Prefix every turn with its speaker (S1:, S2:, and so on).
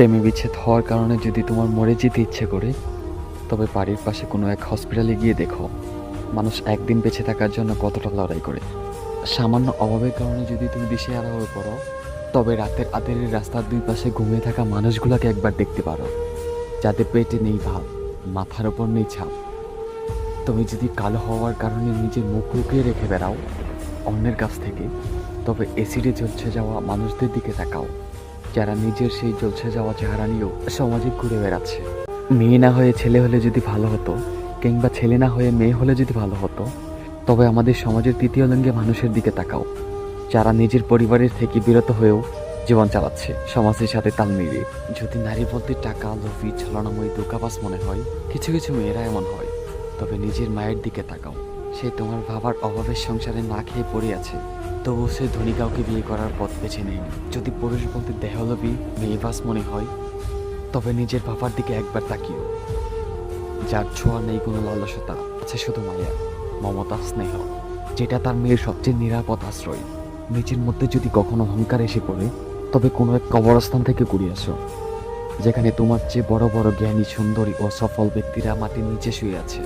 S1: প্রেমে বিচ্ছেদ হওয়ার কারণে যদি তোমার মরে যেতে ইচ্ছে করে, তবে বাড়ির পাশে কোনো এক হসপিটালে গিয়ে দেখো, মানুষ একদিন বেঁচে থাকার জন্য কতটা লড়াই করে। সামান্য অভাবের কারণে যদি তুমি দিশেহারা হয়ে পড়ো, তবে রাতের আতের রাস্তার দুই পাশে ঘুমিয়ে থাকা মানুষগুলোকে একবার দেখতে পারো। যাদের পেটে নেই ভাব, মাথার ওপর নেই ছাপ। তুমি যদি কালো হওয়ার কারণে নিজের মুখ লুকিয়ে রেখে বেড়াও অন্যের কাছ থেকে, তবে এসিডে জ্বলছে যাওয়া মানুষদের দিকে তাকাও। যারা নিজের সেই জ্বলছে যাওয়া চেহারা নিয়েও সমাজে ঘুরে বেড়াচ্ছে। মেয়ে না হয়ে ছেলে হলে যদি ভালো হতো, কিংবা ছেলে না হয়ে মেয়ে হলে যদি ভালো হতো, তবে আমাদের সমাজের তৃতীয় লিঙ্গে মানুষের দিকে তাকাও, যারা নিজের পরিবারের থেকে বিরত হয়েও জীবন চালাচ্ছে। সমাজের সাথে তাল মিলিয়ে যদি নারী বলতে টাকা লোভী ছলনাময়ী দোকাবাস মনে হয়, কিছু কিছু মেয়েরা এমন হয়, তবে নিজের মায়ের দিকে তাকাও। সে তোমার বাবার অভাবের সংসারে না খেয়ে পড়ে আছে। তবু সে ধনী কাউকে বিয়ে করার পথ বেছে নেয়নি। যদি পুরুষ বলতে দেহলবী মেয়েবাস মনে হয়, তবে নিজের বাবার দিকে একবার তাকিও। যার ছোঁয়া নেই কোনো লালসতা আছে শুধু মায়া, মমতা, স্নেহ, যেটা তার মেয়ের সবচেয়ে নিরাপদ আশ্রয়। নিজের মধ্যে যদি কখনো অহংকার এসে পড়ে, তবে কোনো এক কবরস্থান থেকে ঘুরে আসো, যেখানে তোমার চেয়ে বড় বড় জ্ঞানী, সুন্দরী ও সফল ব্যক্তিরা মাটির নিচে শুয়ে আছে।